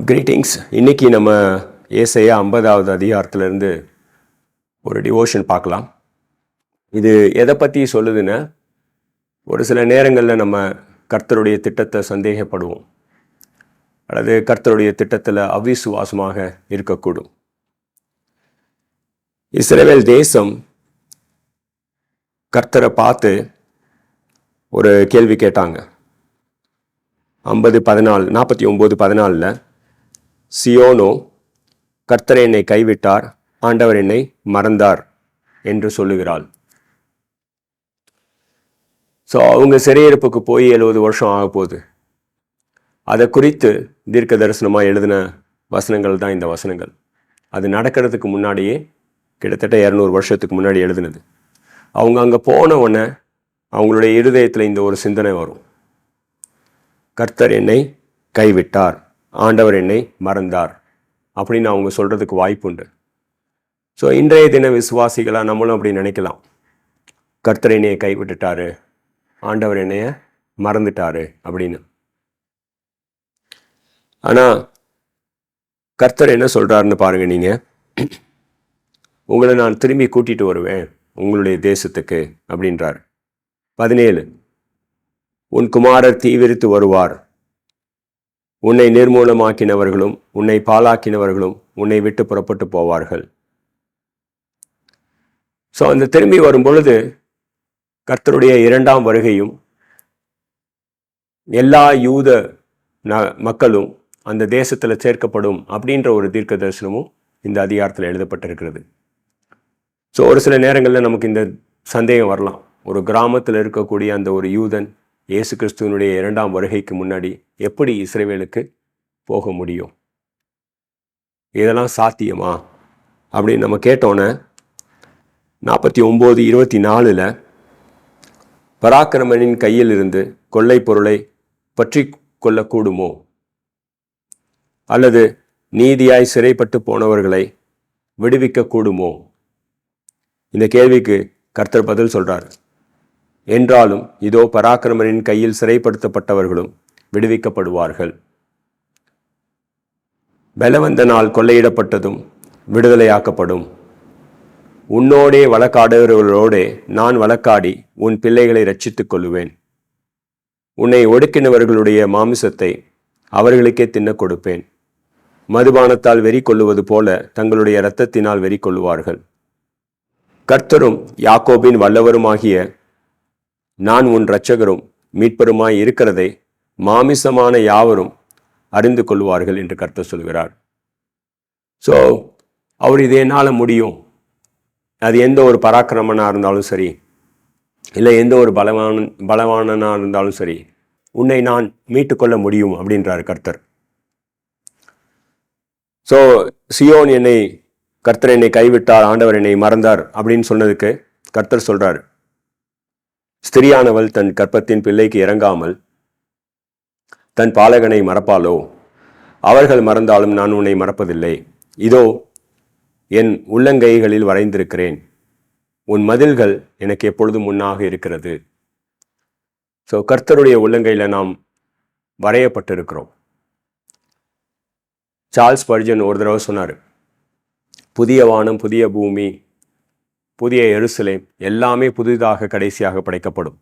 Greetings இன்றைக்கி நம்ம ஏசையா ஐம்பதாவது அதிகாரத்திலேருந்து ஒரு டிவோஷன் பார்க்கலாம். இது எதை பற்றி சொல்லுதுன்னா ஒரு சில நேரங்களில் நம்ம கர்த்தருடைய திட்டத்தை சந்தேகப்படுவோம். அல்லது கர்த்தருடைய திட்டத்தில் அவிசுவாசமாக இருக்கக்கூடும். இஸ்ரேவேல் தேசம் கர்த்தரை பார்த்து ஒரு கேள்வி கேட்டாங்க. ஐம்பது பதினாலு நாற்பத்தி ஒம்பது பதினாலில் சியோனோ கர்த்தர் என்னை கைவிட்டார் ஆண்டவர் என்னை மறந்தார் என்று சொல்லுகிறாள். ஸோ அவங்க சிறையிருப்புக்கு போய் எழுபது வருஷம் ஆக போகுது. அதை குறித்து தீர்க்க தரிசனமாக எழுதின வசனங்கள் தான் இந்த வசனங்கள். அது நடக்கிறதுக்கு முன்னாடியே கிட்டத்தட்ட இரநூறு வருஷத்துக்கு முன்னாடி எழுதினது. அவங்க அங்கே போன உடனே அவங்களுடைய இருதயத்தில் இந்த ஒரு சிந்தனை வரும். கர்த்தர் என்னை கைவிட்டார். ஆண்டவர் என்னை மறந்தார். அப்படின்னு அவங்க சொல்கிறதுக்கு வாய்ப்புண்டு. ஸோ இன்றைய தின விசுவாசிகளாக நம்மளும் அப்படி நினைக்கலாம். கர்த்தர் என்னையை கைவிட்டுட்டாரு. ஆண்டவர் என்னைய மறந்துட்டாரு அப்படின்னு. ஆனால் கர்த்தர் என்ன சொல்கிறாருன்னு பாருங்க நீங்கள் உங்களை நான் திரும்பி கூட்டிகிட்டு வருவேன் உங்களுடைய தேசத்துக்கு அப்படின்றார். பதினேழு. உன் குமாரர் தீவிரித்து வருவார். உன்னை நிர்மூலமாக்கினவர்களும் உன்னை பாலாக்கினவர்களும் உன்னை விட்டு புறப்பட்டு போவார்கள். ஸோ அந்த திரும்பி வரும் பொழுது கர்த்தருடைய இரண்டாம் வருகையும் எல்லா யூத ந மக்களும் அந்த தேசத்தில் சேர்க்கப்படும் அப்படின்ற ஒரு தீர்க்க தரிசனமும் இந்த அதிகாரத்தில் எழுதப்பட்டிருக்கிறது. ஸோ ஒரு சில நேரங்களில் நமக்கு இந்த சந்தேகம் வரலாம். ஒரு கிராமத்தில் இருக்கக்கூடிய அந்த ஒரு யூதன் இயேசு கிறிஸ்துவனுடைய இரண்டாம் வருகைக்கு முன்னாடி எப்படி இஸ்ரேவேலுக்கு போக முடியும்? இதெல்லாம் சாத்தியமா? அப்படின்னு நம்ம கேட்டோன்னே நாற்பத்தி ஒம்பது இருபத்தி நாலில் பராக்கிரமனின் கையில் இருந்து கொள்ளை பொருளை பற்றி கொள்ளக்கூடுமோ? அல்லது நீதியாய் சிறைப்பட்டு போனவர்களை விடுவிக்கக்கூடுமோ? இந்த கேள்விக்கு கர்த்தர் பதில் சொல்கிறார் என்றாலும் இதோ பராக்கிரமனின் கையில் சிறைப்படுத்தப்பட்டவர்களும் விடுவிக்கப்படுவார்கள். பலவந்தனால் கொள்ளையிடப்பட்டதும் விடுதலையாக்கப்படும். உன்னோடே வழக்காடுகிறவர்களோடே நான் வழக்காடி உன் பிள்ளைகளை ரட்சித்துக் கொள்ளுவேன். உன்னை ஒடுக்கினவர்களுடைய மாமிசத்தை அவர்களுக்கே தின்னக் கொடுப்பேன். மதுபானத்தால் வெறி கொள்ளுவது போல தங்களுடைய இரத்தத்தினால் வெறி கொள்ளுவார்கள். கர்த்தரும் யாக்கோபின் வல்லவருமாகிய நான் உன் இரட்சகரும் மீட்பருமாய் இருக்கிறதை மாமிசமான யாவரும் அறிந்து கொள்வார்கள் என்று கர்த்தர் சொல்கிறார். ஸோ அவர் இது என்னால் முடியும்? அது எந்த ஒரு பராக்கிரமனாக இருந்தாலும் சரி இல்லை எந்த ஒரு பலவான பலவானனாக இருந்தாலும் சரி உன்னை நான் மீட்டுக்கொள்ள முடியும் அப்படின்றார் கர்த்தர். ஸோ சியோன் என்னை கர்த்தர் என்னை கைவிட்டார் ஆண்டவர் என்னை மறந்தார் அப்படின்னு சொன்னதுக்கு கர்த்தர் சொல்கிறார் ஸ்திரியானவள் தன் கற்பத்தின் பிள்ளைக்கு இறங்காமல் தன் பாலகனை மறப்பாளோ அவர்கள் மறந்தாலும் நான் உன்னை மறப்பதில்லை. இதோ என் உள்ளங்கைகளில் வரைந்திருக்கிறேன். உன் மதில்கள் எனக்கு எப்பொழுதும் முன்னாக இருக்கிறது. ஸோ கர்த்தருடைய உள்ளங்கையில் நாம் வரையப்பட்டிருக்கிறோம். சார்ல்ஸ் பர்ஜன் ஒரு தடவை சொன்னார் புதிய வானம் புதிய பூமி புதிய எருசலேம் எல்லாமே புதிதாக கடைசியாக படைக்கப்படும்.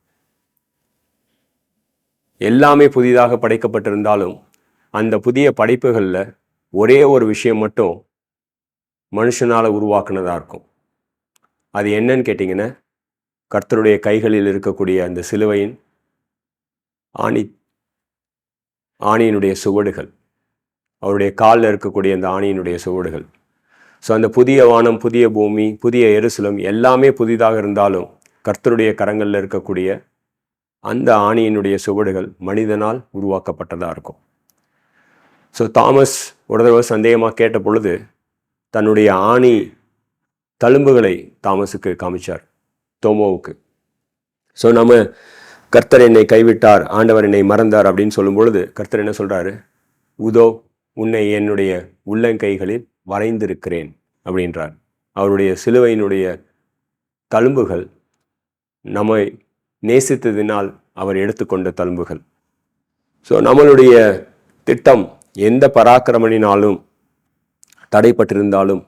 எல்லாமே புதிதாக படைக்கப்பட்டிருந்தாலும் அந்த புதிய படைப்புகளில் ஒரே ஒரு விஷயம் மட்டும் மனுஷனால் உருவாக்குனதாக இருக்கும். அது என்னன்னு கேட்டிங்கன்னா கர்த்தருடைய கைகளில் இருக்கக்கூடிய அந்த சிலுவையின் ஆணி ஆணியினுடைய சுவடுகள் அவருடைய காலில் இருக்கக்கூடிய அந்த ஆணியினுடைய சுவடுகள். ஸோ அந்த புதிய வானம் புதிய பூமி புதிய எருசலம் எல்லாமே புதிதாக இருந்தாலும் கர்த்தருடைய கரங்களில் இருக்கக்கூடிய அந்த ஆணியினுடைய சுவடுகள் மனிதனால் உருவாக்கப்பட்டதாக இருக்கும். ஸோ தாமஸ் ஒரு தடவை சந்தேகமாக கேட்ட பொழுது தன்னுடைய ஆணி தழும்புகளை தாமஸுக்கு காமிச்சார் தோமோவுக்கு. ஸோ நம்ம கர்த்தர் என்னை கைவிட்டார் ஆண்டவர் என்னை மறந்தார் அப்படின்னு சொல்லும் பொழுது கர்த்தர் என்ன சொல்கிறாரு உதோ உன்னை என்னுடைய உள்ளங்கைகளில் வரைந்திருக்கிறேன் அப்படின்றார். அவருடைய சிலுவையினுடைய தழும்புகள் நம்மை நேசித்ததினால் அவர் எடுத்துக்கொண்ட தழும்புகள். ஸோ நம்மளுடைய திட்டம் எந்த பராக்கிரமணினாலும் தடைப்பட்டிருந்தாலும்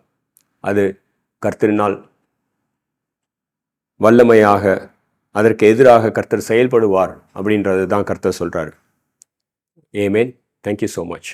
அது கர்த்தரினால் வல்லமையாக அதற்கு எதிராக கர்த்தர் செயல்படுவார் அப்படின்றது தான் கர்த்தர் சொல்கிறார் ஏமேன் தேங்க்யூ ஸோ மச்